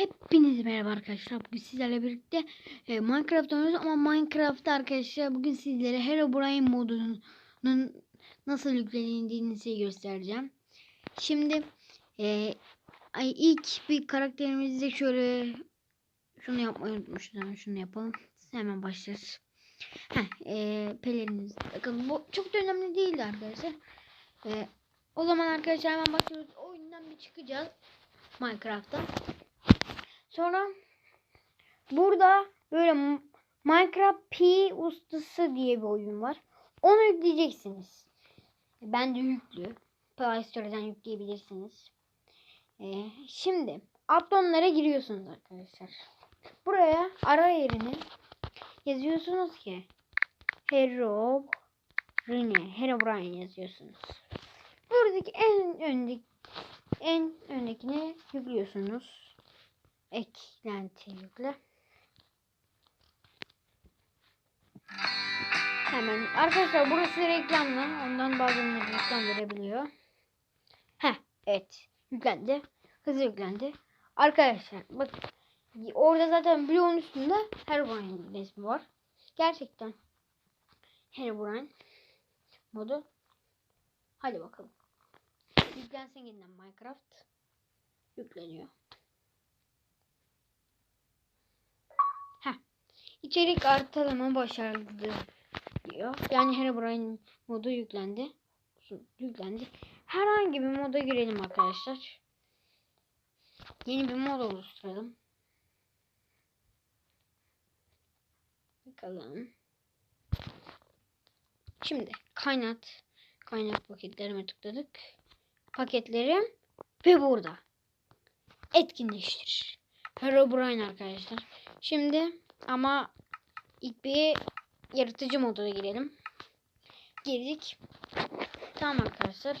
Hepinize merhaba arkadaşlar. Bugün sizlerle birlikte e, Minecraft oynuyoruz ama Minecraft'ta arkadaşlar bugün sizlere Herobrine modunun nasıl yüklenildiğini göstereceğim. Şimdi e, ay, ilk bir karakterimizde şöyle şunu yapmayı unutmuştum. Şunu yapalım. Hemen başlarız. Heh, e, peleriniz. Bakın bu çok da önemli değildi arkadaşlar. E, o zaman arkadaşlar hemen başlıyoruz. Oyundan bir çıkacağız. Minecraft'ta. Sonra burada böyle Minecraft P ustası diye bir oyun var. Onu yükleyeceksiniz. Ben de yüklü. Play Store'dan yükleyebilirsiniz. Ee, şimdi addonlara giriyorsunuz arkadaşlar. Buraya ara yerine yazıyorsunuz ki Hero Rene, Herobrine yazıyorsunuz. Buradaki en öndeki en öndekine yüklüyorsunuz eklenti yükle. Hemen arkadaşlar burası reklamlı. Ondan bazen reklam verebiliyor. Heh evet yüklendi. Hızlı yüklendi. Arkadaşlar bak orada zaten bloğun üstünde Herobrine resmi var. Gerçekten Herobrine modu. Hadi bakalım. Yüklensin yeniden Minecraft. Yükleniyor. İçerik artırma başarılı diyor. Yani Herobrine modu yüklendi. Yüklendi. Herhangi bir moda girelim arkadaşlar. Yeni bir mod oluşturalım. Bakalım. Şimdi kaynat. Kaynak paketlerime tıkladık. Paketlerim ve burada. Etkinleştir. Herobrine arkadaşlar. Şimdi ama ilk bir yaratıcı moduna girelim. Girdik. Tamam arkadaşlar.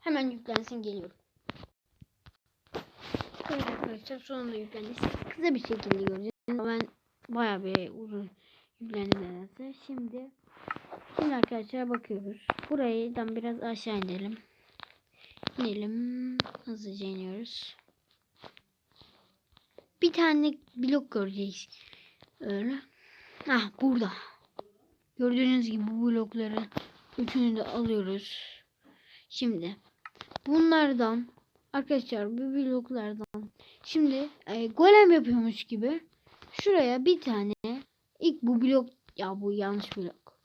Hemen yüklensin geliyorum. Evet arkadaşlar sonunda yüklendi. Kısa bir şekilde göreceğiz. Ben bayağı bir uzun yüklendi nedense. Şimdi şimdi arkadaşlar bakıyoruz. Buradan biraz aşağı inelim. İnelim. Hızlıca iniyoruz. Bir tane blok göreceğiz. Öyle. Ah burada. Gördüğünüz gibi bu blokları üçünü de alıyoruz. Şimdi bunlardan arkadaşlar bu bloklardan şimdi e, golem yapıyormuş gibi şuraya bir tane ilk bu blok ya bu yanlış blok.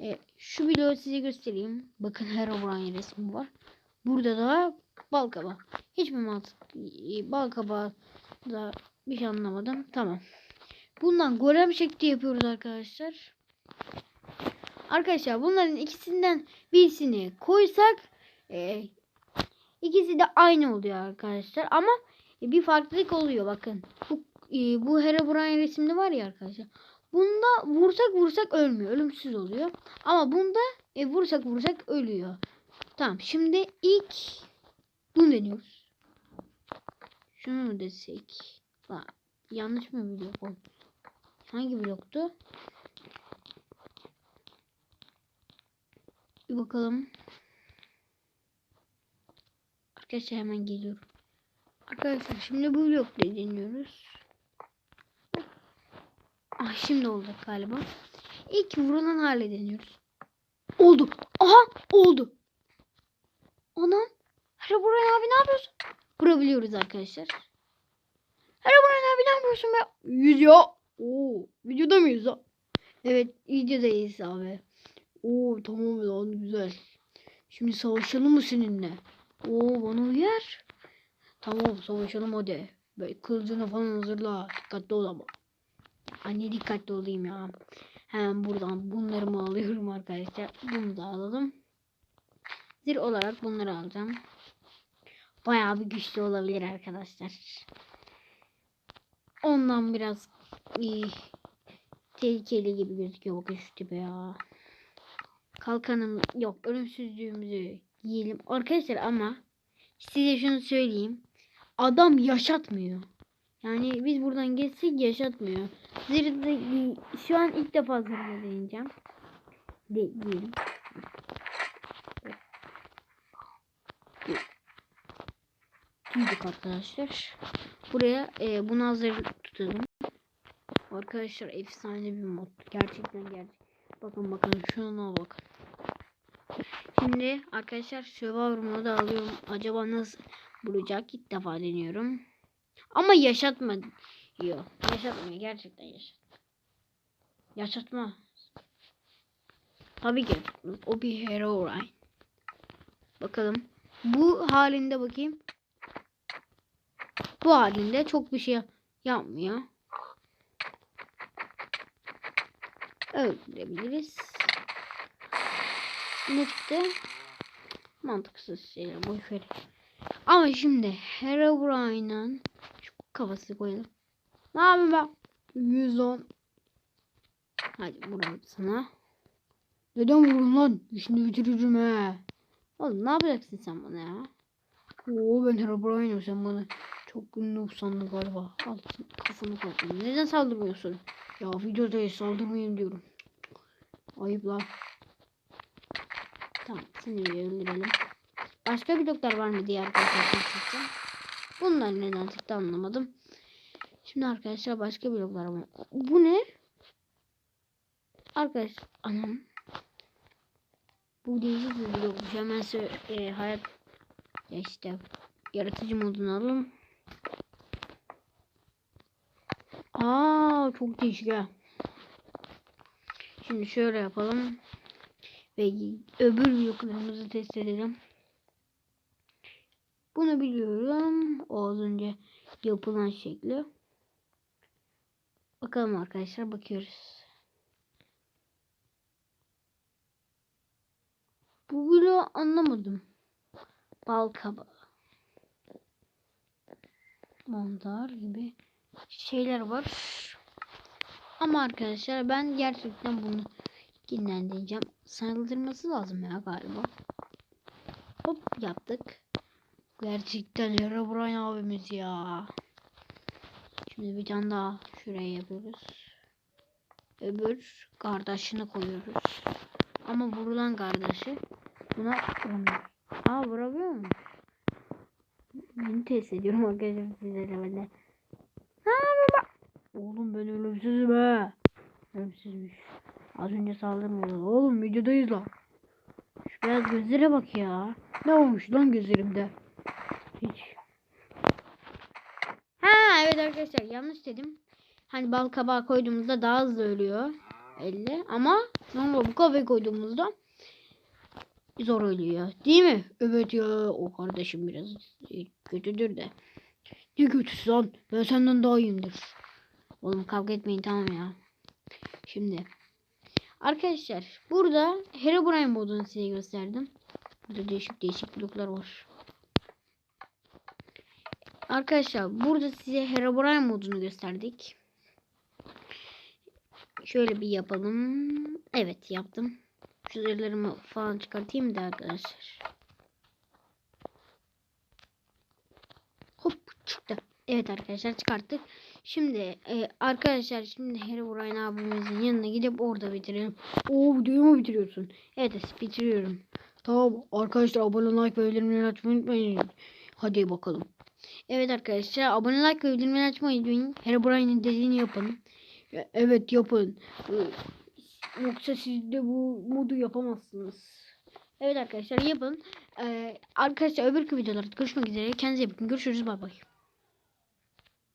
E, şu bloğu size göstereyim. Bakın Herobrine resmi var. Burada da bal kabağı. Hiçbir mantık bal kabağı da bir şey anlamadım. Tamam. Bundan golem şekli yapıyoruz arkadaşlar. Arkadaşlar bunların ikisinden birisini koysak e, ikisi de aynı oluyor arkadaşlar. Ama e, bir farklılık oluyor bakın. Bu, e, bu Herobrine resimli var ya arkadaşlar. Bunda vursak vursak ölmüyor. Ölümsüz oluyor. Ama bunda e, vursak vursak ölüyor. Tamam şimdi ilk bunu deniyoruz. Şunu mu desek? Bak, yanlış mı biliyor? Hangi bloktu? Bir bakalım. Arkadaşlar hemen geliyorum. Arkadaşlar şimdi bu blokta deniyoruz. Ah şimdi oldu galiba. İlk vurulan hale deniyoruz. Oldu. Aha oldu. Anam. Herobrine abi ne yapıyorsun? Vurabiliyoruz arkadaşlar. Herobrine abi ne yapıyorsun be? Yüz. Oo, videoda mıyız ha? Evet, videodayız abi. Oo, tamam lan güzel. Şimdi savaşalım mı seninle? Oo, bana uyar. Tamam, savaşalım hadi. Böyle kılıcını falan hazırla. Dikkatli ol ama. Anne dikkatli olayım ya. Hemen buradan bunları mı alıyorum arkadaşlar. Bunu da alalım. Zir olarak bunları alacağım. Bayağı bir güçlü olabilir arkadaşlar. Ondan biraz iyi, tehlikeli gibi gözüküyor bu güç tipi ya. Kalkanım yok ölümsüzlüğümüzü giyelim. Arkadaşlar ama size şunu söyleyeyim. Adam yaşatmıyor. Yani biz buradan geçsek yaşatmıyor. Zırhlı şu an ilk defa zırhlı deneyeceğim. De diyelim. Giydik arkadaşlar. buraya e, bunu hazır tutalım. Arkadaşlar efsane bir mod. Gerçekten gerçek. Bakın bakın şuna bakın. Şimdi arkadaşlar Survivor modu alıyorum. Acaba nasıl bulacak? İlk defa deniyorum. Ama yaşatma diyor. Yaşatmıyor. Gerçekten yaşat. Yaşatma. Tabii ki. O bir Herobrine. Bakalım. Bu halinde bakayım. Bu halinde çok bir şey yapmıyor. Öldürebiliriz. Ne çıktı? Mantıksız şeyler boş ver. Ama şimdi Herobrine'ın şu kafası koyalım. Ne yapayım ben? 110 Hadi vuralım sana. Neden vurun lan? İşini bitiririm he. Oğlum ne yapacaksın sen bana ya? Oo ben Herobrine'im sen bana çok ünlü sandın galiba. Al kafanı koydum. Neden saldırmıyorsun? Ya videodayız saldırmayayım diyorum. Ayıp lan. Tamam seni öldürelim. Başka bloklar var mı diye arkadaşlar konuşacağım. Bunlar neden çıktı anlamadım. Şimdi arkadaşlar başka bloklar var. Bu ne? Arkadaş anam. Bu değişik bir blokmuş. Hemen e, hayat ya işte yaratıcı modunu alalım. Aa çok değişik ha. Şimdi şöyle yapalım. Ve öbür bloklarımızı test edelim. Bunu biliyorum. O az önce yapılan şekli. Bakalım arkadaşlar bakıyoruz. Bu bloğu anlamadım. Bal kabağı. Mantar gibi şeyler var. Ama arkadaşlar ben gerçekten bunu dinlendireceğim. Saldırması lazım ya galiba. Hop yaptık. Gerçekten Herobrine abimiz ya. Şimdi bir tane daha şuraya yapıyoruz. Öbür kardeşini koyuyoruz. Ama vurulan kardeşi buna vuramıyor. Aa vurabiliyor mu? Beni test ediyorum arkadaşlar sizlerle böyle. Oğlum ben ölümsüzüm ha. Ölümsüzmüş. Az önce saldırmıyordu. Oğlum videodayız lan. Şu biraz gözlere bak ya. Ne olmuş lan gözlerimde? Hiç. Ha evet arkadaşlar yanlış dedim. Hani bal kabağı koyduğumuzda daha hızlı ölüyor. 50 ama normal bu kafayı koyduğumuzda zor ölüyor. Değil mi? Evet ya o kardeşim biraz kötüdür de. Ne kötüsü lan? Ben senden daha iyiyimdir. Oğlum kavga etmeyin tamam ya. Şimdi arkadaşlar burada Herobrine modunu size gösterdim. Burada değişik değişik bloklar var. Arkadaşlar burada size Herobrine modunu gösterdik. Şöyle bir yapalım. Evet yaptım. Şu falan çıkartayım da arkadaşlar. Hop çıktı. Evet arkadaşlar çıkarttık. Şimdi e, arkadaşlar şimdi Herobrine abimizin yanına gidip orada bitirelim. Oo videoyu mu bitiriyorsun? Evet bitiriyorum. Tamam arkadaşlar abone like ve bildirimleri açmayı unutmayın. Hadi bakalım. Evet arkadaşlar abone like ve bildirimleri açmayı unutmayın. Herobrine'in dediğini yapalım. Ya, Evet yapın. Ee, Yoksa siz de bu modu yapamazsınız. Evet arkadaşlar yapın. Ee, arkadaşlar öbür videolarda görüşmek üzere. Kendinize iyi bakın. Görüşürüz. Bay bay.